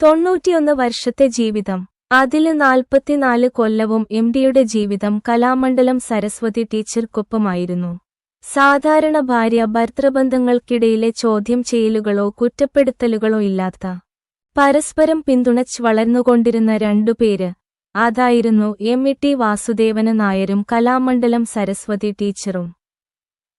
തൊണ്ണൂറ്റിയൊന്ന് വർഷത്തെ ജീവിതം. അതിൽ നാൽപ്പത്തിനാല് കൊല്ലവും എം ഡിയുടെ ജീവിതം കലാമണ്ഡലം സരസ്വതി ടീച്ചർക്കൊപ്പമായിരുന്നു. സാധാരണ ഭാര്യ ഭർത്തൃബന്ധങ്ങൾക്കിടയിലെ ചോദ്യം ചെയ്യലുകളോ കുറ്റപ്പെടുത്തലുകളോ ഇല്ലാത്ത പരസ്പരം പിന്തുണച്ച് വളർന്നുകൊണ്ടിരുന്ന രണ്ടുപേര് അതായിരുന്നു എം ഇ ടി വാസുദേവന നായരും കലാമണ്ഡലം സരസ്വതി ടീച്ചറും.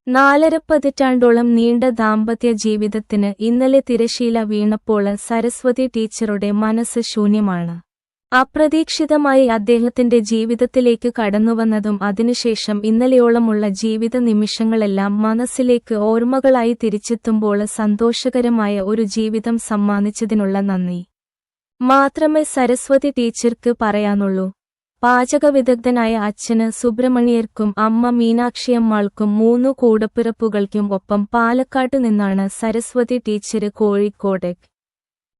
നാലര പതിറ്റാണ്ടോളം നീണ്ട ദാമ്പത്യ ജീവിതത്തിന് ഇന്നലെ തിരശീല വീണപ്പോൾ സരസ്വതി ടീച്ചറുടെ മനസ്സ് ശൂന്യമാണ്. അപ്രതീക്ഷിതമായി അദ്ദേഹത്തിന്റെ ജീവിതത്തിലേക്ക് കടന്നുവന്നതും അതിനുശേഷം ഇന്നലെയോളമുള്ള ജീവിത നിമിഷങ്ങളെല്ലാം മനസ്സിലേക്ക് ഓർമ്മകളായി തിരിച്ചെത്തുമ്പോൾ സന്തോഷകരമായ ഒരു ജീവിതം സമ്മാനിച്ചതിനുള്ള നന്ദി. മാത്രമേ സരസ്വതി ടീച്ചർക്ക് പറയാനുള്ളൂ. പാചകവിദഗ്ധനായ അച്ഛന് സുബ്രഹ്മണ്യർക്കും അമ്മ മീനാക്ഷിയമ്മാൾക്കും മൂന്നു കൂടപ്പിറപ്പുകൾക്കും ഒപ്പം പാലക്കാട്ടു നിന്നാണ് സരസ്വതി ടീച്ചര് കോഴിക്കോട്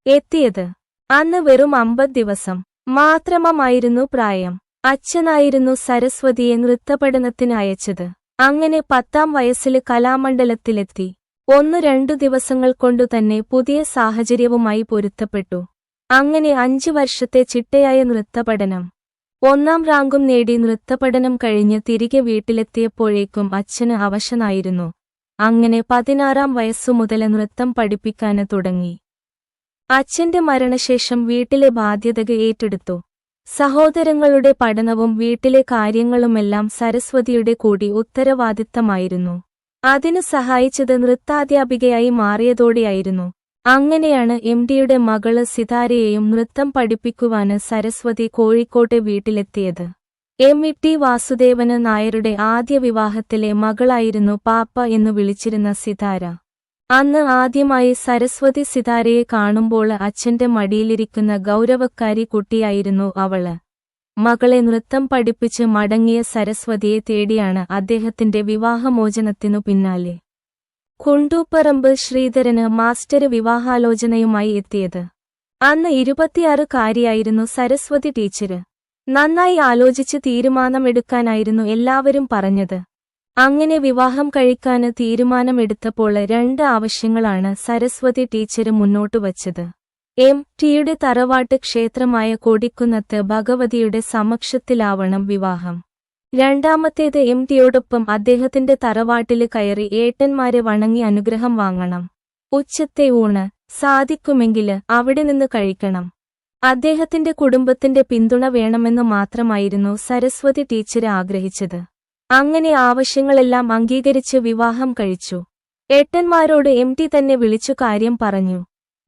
എത്തിയത്. അന്ന് വെറും അമ്പത് ദിവസം. മാത്രമമായിരുന്നു പ്രായം. അച്ഛനായിരുന്നു സരസ്വതിയെ നൃത്തപഠനത്തിന് അയച്ചത്. അങ്ങനെ പത്താം വയസ്സിൽ കലാമണ്ഡലത്തിലെത്തി. ഒന്നു രണ്ടു ദിവസങ്ങൾ കൊണ്ടു തന്നെ പുതിയ സാഹചര്യവുമായി പൊരുത്തപ്പെട്ടു. അങ്ങനെ അഞ്ചു വർഷത്തെ ചിട്ടയായ നൃത്തപഠനം. ഒന്നാം റാങ്കും നേടി നൃത്തപഠനം കഴിഞ്ഞ് തിരികെ വീട്ടിലെത്തിയപ്പോഴേക്കും അച്ഛന് അവശനായിരുന്നു. അങ്ങനെ പതിനാറാം വയസ്സു മുതൽ നൃത്തം പഠിപ്പിക്കാന് തുടങ്ങി. അച്ഛന്റെ മരണശേഷം വീട്ടിലെ ബാധ്യതകൾ ഏറ്റെടുത്തു. സഹോദരങ്ങളുടെ പഠനവും വീട്ടിലെ കാര്യങ്ങളുമെല്ലാം സരസ്വതിയുടെ കൂടി ഉത്തരവാദിത്തമായിരുന്നു. അതിനു സഹായിച്ചത് നൃത്താധ്യാപികയായി മാറിയതോടെയായിരുന്നു. അങ്ങനെയാണ് എം ഡിയുടെ മകൾ സിതാരയെയും നൃത്തം പഠിപ്പിക്കുവാന് സരസ്വതി കോഴിക്കോട്ടെ വീട്ടിലെത്തിയത്. എം ഇ ടി വാസുദേവന് നായരുടെ ആദ്യ വിവാഹത്തിലെ മകളായിരുന്നു പാപ്പ എന്നു വിളിച്ചിരുന്ന സിതാര. അന്ന് ആദ്യമായി സരസ്വതി സിതാരയെ കാണുമ്പോൾ അച്ഛന്റെ മടിയിലിരിക്കുന്ന ഗൗരവക്കാരി കുട്ടിയായിരുന്നു അവൾ. മകളെ നൃത്തം പഠിപ്പിച്ച് മടങ്ങിയ സരസ്വതിയെ തേടിയാണ് അദ്ദേഹത്തിന്റെ വിവാഹമോചനത്തിനു പിന്നാലെ. കുണ്ടൂപ്പറമ്പ് ശ്രീധരന് മാസ്റ്റർ വിവാഹാലോചനയുമായി എത്തിയത്. അന്ന് ഇരുപത്തിയാറുകാരിയായിരുന്നു സരസ്വതി ടീച്ചര്. നന്നായി ആലോചിച്ച് തീരുമാനമെടുക്കാനായിരുന്നു എല്ലാവരും പറഞ്ഞത്. അങ്ങനെ വിവാഹം കഴിക്കാന് തീരുമാനമെടുത്തപ്പോൾ രണ്ട് ആവശ്യങ്ങളാണ് സരസ്വതി ടീച്ചര് മുന്നോട്ട് വച്ചത്. എം. ടിയുടെ തറവാട്ട് ക്ഷേത്രമായ കൊടിക്കുന്നത്ത് ഭഗവതിയുടെ സമക്ഷത്തിലാവണം വിവാഹം. രണ്ടാമത്തേത് എം ടിയോടൊപ്പം അദ്ദേഹത്തിന്റെ തറവാട്ടിൽ കയറി ഏട്ടന്മാരെ വണങ്ങി അനുഗ്രഹം വാങ്ങണം. ഉച്ചത്തെ ഊണ് സാധിക്കുമെങ്കിൽ അവിടെ നിന്ന് കഴിക്കണം. അദ്ദേഹത്തിന്റെ കുടുംബത്തിന്റെ പിന്തുണ വേണമെന്ന് മാത്രമായിരുന്നു സരസ്വതി ടീച്ചര് ആഗ്രഹിച്ചത്. അങ്ങനെ ആവശ്യങ്ങളെല്ലാം അംഗീകരിച്ച് വിവാഹം കഴിച്ചു. ഏട്ടന്മാരോട് എം തന്നെ വിളിച്ചു കാര്യം പറഞ്ഞു.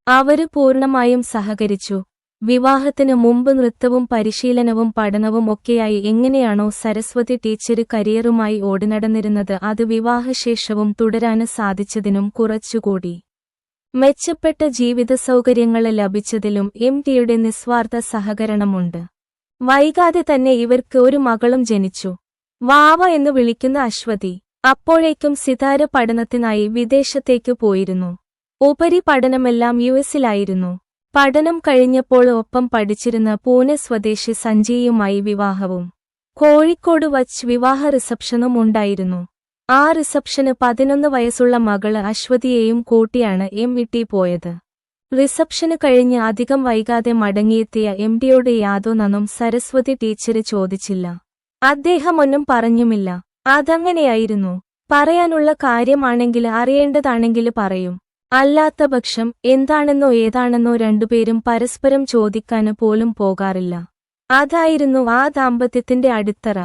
അവർ പൂർണമായും സഹകരിച്ചു. വിവാഹത്തിന് മുമ്പ് നൃത്തവും പരിശീലനവും പഠനവും ഒക്കെയായി എങ്ങനെയാണോ സരസ്വതി ടീച്ചര് കരിയറുമായി ഓടിനടന്നിരുന്നത് അത് വിവാഹശേഷവും തുടരാന് സാധിച്ചതിനും കുറച്ചുകൂടി. മെച്ചപ്പെട്ട ജീവിത സൗകര്യങ്ങൾ ലഭിച്ചതിലും എം ടിയുടെ നിസ്വാർത്ഥ സഹകരണമുണ്ട്. വൈകാതെ തന്നെ ഇവർക്ക് ഒരു മകളും ജനിച്ചു. വാവ എന്ന് വിളിക്കുന്ന അശ്വതി അപ്പോഴേക്കും സിതാര പഠനത്തിനായി വിദേശത്തേക്കു പോയിരുന്നു. ഉപരിപഠനമെല്ലാം യു എസിലായിരുന്നു. പഠനം കഴിഞ്ഞപ്പോൾ ഒപ്പം പഠിച്ചിരുന്ന പൂനെ സ്വദേശി സഞ്ജയുമായി വിവാഹവും കോഴിക്കോട് വച്ച് വിവാഹ റിസപ്ഷനും ഉണ്ടായിരുന്നു. ആ റിസപ്ഷന് പതിനൊന്ന് വയസ്സുള്ള മകൾ അശ്വതിയെയും കൂട്ടിയാണ് എം ഇട്ടി പോയത്. റിസപ്ഷന് കഴിഞ്ഞ് അധികം വൈകാതെ മടങ്ങിയെത്തിയ എം ഡിയോട് യാതൊന്നും സരസ്വതി ടീച്ചര് ചോദിച്ചില്ല. അദ്ദേഹമൊന്നും പറഞ്ഞുമില്ല. അതങ്ങനെയായിരുന്നു. പറയാനുള്ള കാര്യമാണെങ്കിൽ അറിയേണ്ടതാണെങ്കിൽ പറയും. അല്ലാത്ത പക്ഷം എന്താണെന്നോ ഏതാണെന്നോ രണ്ടുപേരും പരസ്പരം ചോദിക്കാന് പോലും പോകാറില്ല. അതായിരുന്നു ആ ദാമ്പത്യത്തിന്റെ അടിത്തറ.